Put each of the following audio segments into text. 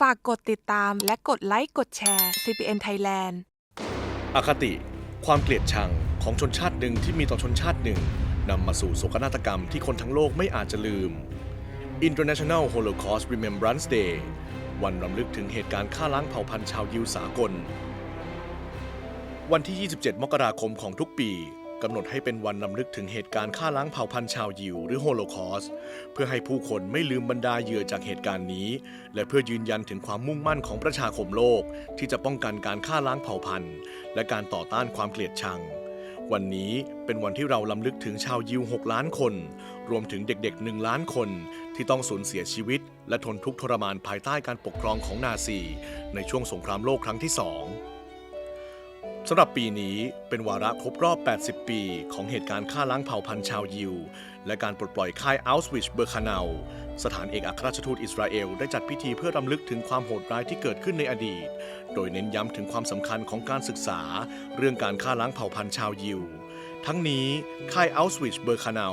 ฝากกดติดตามและกดไลค์กดแชร์ CPN Thailand อคติ ความเกลียดชังของชนชาติหนึ่งที่มีต่อชนชาติหนึ่งนำมาสู่โศกนาฏกรรมที่คนทั้งโลกไม่อาจจะลืม International Holocaust Remembrance Day วันรำลึกถึงเหตุการณ์ฆ่าล้างเผ่าพันธุ์ชาวยิวสากล วันที่ 27 มกราคมของทุกปี กำหนดให้เป็นวันรำลึกถึงเหตุการณ์ฆ่าล้างเผ่าพันธุ์ชาวยิวหรือโฮโลคอสต์เพื่อให้ผู้คนไม่ลืมบรรดาเหยื่อจากเหตุการณ์นี้ และเพื่อยืนยันถึงความมุ่งมั่นของประชาคมโลก ที่จะป้องกันการฆ่าล้างเผ่าพันธุ์ และการต่อต้านความเกลียดชัง วันนี้เป็นวันที่เราลำลึกถึงชาวยิว 6 ล้านคน รวมถึงเด็กๆ 1 ล้านคน ที่ต้องสูญเสียชีวิต และทนทุกข์ทรมานภายใต้การปกครองของนาซี ในช่วงสงครามโลกครั้งที่สอง สำหรับปีนี้เป็นวาระครบรอบ 80 ปี ของเหตุการณ์ฆ่าล้างเผ่าพันธุ์ชาวยิว และการปลดปล่อยค่ายอัลสวิชเบอร์คาเนาสถานเอกอัครราชทูตอิสราเอลได้จัดพิธีเพื่อรำลึกถึงความโหดร้ายที่เกิดขึ้นในอดีต โดยเน้นย้ำถึงความสำคัญของการศึกษา เรื่องการฆ่าล้างเผ่าพันธุ์ชาวยิว ทั้งนี้ค่ายอัลสวิชเบอร์คาเนา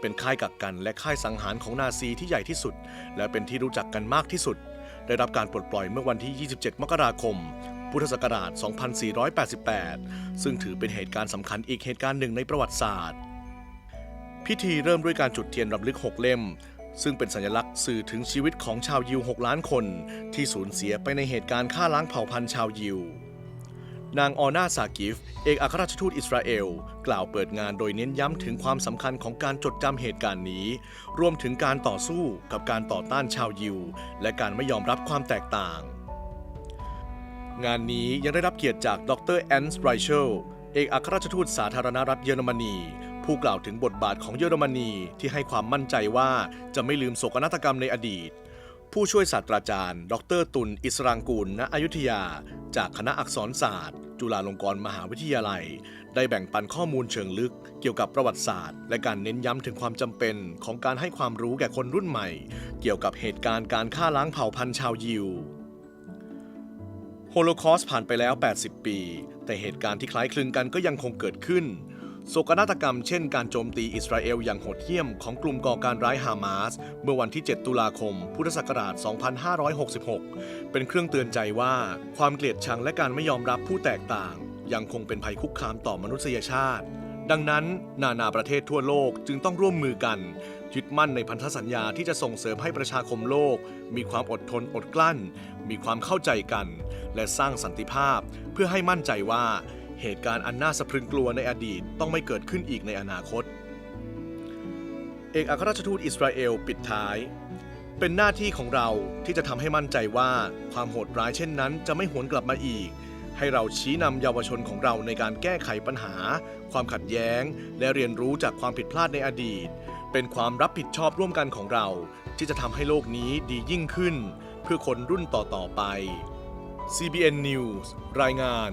เป็นค่ายกักกันและค่ายสังหารของนาซีที่ใหญ่ที่สุด และเป็นที่รู้จักกันมากที่สุดได้รับการปลดปล่อยเมื่อวันที่ 27 มกราคม พุทธศักราช 2488 ซึ่งถือเป็นเหตุการณ์สำคัญอีกเหตุการณ์หนึ่งในประวัติศาสตร์ พิธีเริ่มด้วยการจุดเทียนรำลึก 6 เล่ม ซึ่งเป็นสัญลักษณ์สื่อถึงชีวิตของชาวยิว 6 ล้านคน ที่สูญเสียไปในเหตุการณ์ฆ่าล้างเผ่าพันธุ์ชาวยิว นางออนาซากิฟ เอกอัครราชทูตอิสราเอล กล่าวเปิดงานโดยเน้นย้ำถึงความสำคัญของการจดจำเหตุการณ์นี้ รวมถึงการต่อสู้กับการต่อต้านชาวยิว และการไม่ยอมรับความแตกต่าง งานนี้ยังได้รับเกียรติจากดรแอนส์ไรเชลเอกอัครราชทูตสาธารณรัฐเยอรมนี ผู้กล่าวถึงบทบาทของเยอรมนีที่ให้ความมั่นใจว่าจะไม่ลืมโศกนาฏกรรมในอดีต ผู้ช่วยศาสตราจารย์ ดรตุลอิสรางกูล ณ อยุธยา จากคณะอักษรศาสตร์ จุฬาลงกรณ์มหาวิทยาลัย ได้แบ่งปันข้อมูลเชิงลึก เกี่ยวกับประวัติศาสตร์ และการเน้นย้ำถึงความจำเป็นของการให้ความรู้แก่คนรุ่นใหม่ เกี่ยวกับเหตุการณ์การฆ่าล้างเผ่าพันธุ์ชาวยิว โฮโลคอสผ่านไปแล้ว 80 ปี แต่เหตุการณ์ที่คล้ายคลึงกันก็ยังคงเกิดขึ้น โศกนาฏกรรมเช่นการโจมตีอิสราเอลอย่างโหดเหี้ยมของกลุ่มก่อการร้ายฮามาส เมื่อวันที่ 7 ตุลาคม พุทธศักราช 2566 เป็นเครื่องเตือนใจว่า ความเกลียดชังและการไม่ยอมรับผู้แตกต่าง ยังคงเป็นภัยคุกคามต่อมนุษยชาติ ดังนั้น นานาประเทศทั่วโลกจึงต้องร่วมมือกัน ยึดมั่นในพันธสัญญาที่จะส่งเสริมให้ประชาคมโลก มีความอดทนอดกลั้น มีความเข้าใจกัน และสร้างสันติภาพ เพื่อให้มั่นใจว่าเหตุการณ์อันน่าสะพรึงกลัวในอดีตต้องไม่เกิดขึ้นอีกในอนาคต เอกอัครราชทูตอิสราเอลปิดท้าย เป็นหน้าที่ของเราที่จะทำให้มั่นใจว่าความโหดร้ายเช่นนั้นจะไม่หวนกลับมาอีกให้เราชี้นำเยาวชนของเราในการแก้ไขปัญหา ความขัดแย้ง และเรียนรู้จากความผิดพลาดในอดีต เป็นความรับผิดชอบร่วมกันของเรา ที่จะทำให้โลกนี้ดียิ่งขึ้น เพื่อคนรุ่นต่อๆไป CBN News รายงาน